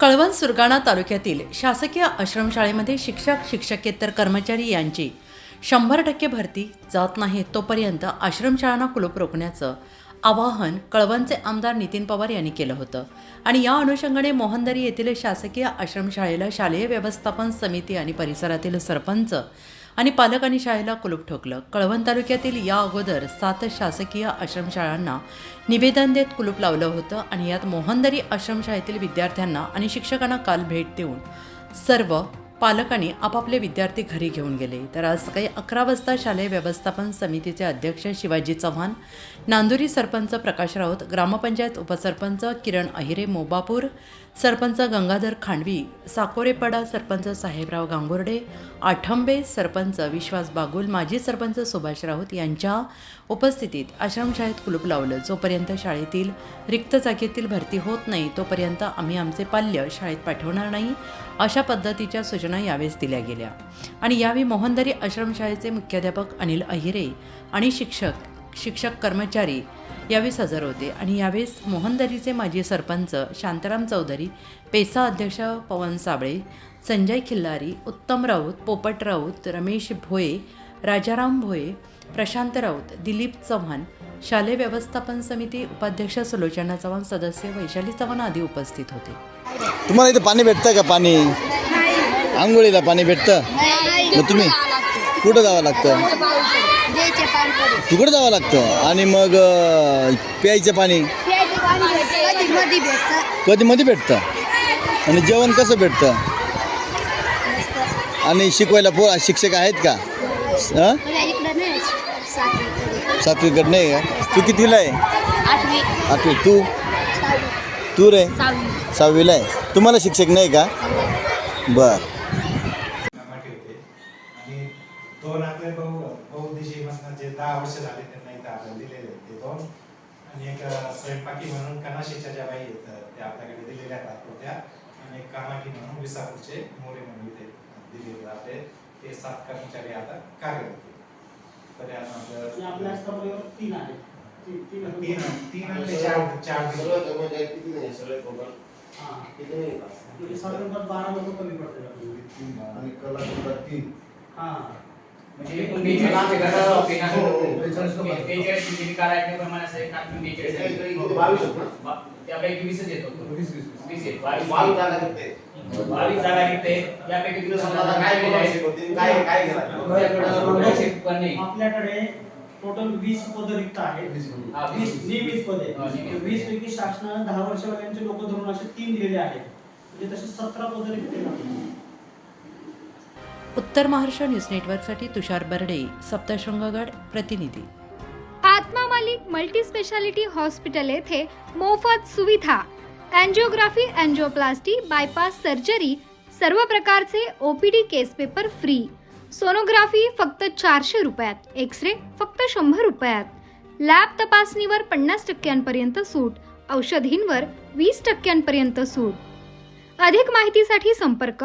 कळवण सुरगाणा तालुक्यातील शासकीय आश्रमशाळेमध्ये शिक्षक शिक्षकेतर कर्मचारी यांची शंभर टक्के भरती जात नाही तोपर्यंत आश्रमशाळांना कुलूप रोखण्याचं आवाहन कळवणचे आमदार नितीन पवार यांनी केलं होतं. आणि या अनुषंगाने मोहनदरी येथील शासकीय आश्रमशाळेला शालेय व्यवस्थापन समिती आणि परिसरातील सरपंच आणि पालकांनी शाळेला कुलूप ठोकलं. कळवण तालुक्यातील या अगोदर सात शासकीय आश्रमशाळांना निवेदन देत कुलूप लावलं होतं आणि यात मोहनदरी आश्रमशाळेतील विद्यार्थ्यांना आणि शिक्षकांना काल भेट देऊन सर्व पालकांनी आपापले विद्यार्थी घरी घेऊन गेले. तर आज सकाळी अकरा वाजता शालेय व्यवस्थापन समितीचे अध्यक्ष शिवाजी चव्हाण नांदुरी सरपंच प्रकाश राऊत ग्रामपंचायत उपसरपंच किरण अहिरे मोबापूर सरपंच गंगाधर खांडवी साकोरेपाडा सरपंच साहेबराव गांगुर्डे आठंबे सरपंच विश्वास बागुल माजी सरपंच सुभाष राऊत यांच्या उपस्थितीत आश्रमशाळेत कुलूप लावलं. जोपर्यंत शाळेतील रिक्त जागेतील भरती होत नाही तोपर्यंत आम्ही आमचे पाल्य शाळेत पाठवणार नाही अशा पद्धतीच्या सूचना यावेळेस दिल्या गेल्या. आणि यावेळी मोहनदरी आश्रमशाळेचे मुख्याध्यापक अनिल अहिरे आणि शिक्षक शिक्षक कर्मचारी यावेळेस हजर होते. आणि यावेळेस मोहनदरीचे माजी सरपंच शांताराम चौधरी पेसा अध्यक्ष पवन साबळे संजय खिल्लारी उत्तम राऊत पोपट राऊत रमेश भोये राजाराम भोये प्रशांत राऊत दिलीप चव्हाण शालेय व्यवस्थापन समिती उपाध्यक्ष सुलोचना चव्हाण सदस्य वैशाली चव्हाण आदी उपस्थित होते. तुम्हाला इथे पाणी भेटतं का? पाणी? आंघोळीला पाणी भेटतं? मग तुम्ही कुठं जावं लागतं? तिकडं जावं लागतं. आणि मग प्यायचं पाणी? कधी मध्ये भेटतं. आणि जेवण कसं भेटतं? आणि शिकवायला पो शिक्षक आहेत का? हां? नाही सातवीकडे. नाही का? तू कितीला आहे? आठवी. आठवी. तू? तू रे? सहावी. सहावीला आहे. तुम्हाला शिक्षक नाही का? बर. दहा वर्ष झाले त्यांना इथं आपल्याला दिलेले आहेत ते दोन आणि एक स्वयंपाकी म्हणून कनाशीच्या ज्या बाई आहेत त्या आपल्याकडे दिलेल्या आहेत होत्या आणि एक कामाठी म्हणून विसापूरचे मोरे म्हणून इथे दिलेले आपले ते सात कर्मचारी आता कार्यरत तर स्थापनेवर तीन आहेत तीन तीन आहेत. तीन तीन आणि ते चार चार साधारणतः बारा लोक कमी पडतात. आणि तीन हां. म्हणजे बेचाळीस हो, असं एक बेचाळीस आहे. बावीस त्यापैकी वीसच येतो. वीस वीस. बावीस बावीस जागा निघते. बावीस जागा निघते. यापैकी समजा काय काय काय आपल्याकडे टोटल वीस पद रिक्त आहेत. वीस. हा, वीस. नियमित पदे हा. वीस पैकी शासनानं दहा वर्षापर्यंतचे लोक धरून असे तीन दिलेले आहेत. म्हणजे तसे सतरा पद रिक्त. उत्तर महाराष्ट्र न्यूज नेटवर्कसाठी तुषार बर्डे सप्तशृंगगड प्रतिनिधी. आत्मा मालिक मल्टी स्पेशालिटी हॉस्पिटल येथे मोफत सुविधा. अँजिओग्राफी अँजिओप्लास्टी बायपास सर्जरी सर्व प्रकारचे OPD case paper free sonography फक्त चारशे रुपयात एक्स रे फक्त शंभर रुपयात. लॅब तपासणीवर पन्नास टक्क्यांपर्यंत सूट औषधींवर वीस टक्क्यांपर्यंत सूट. अधिक माहितीसाठी संपर्क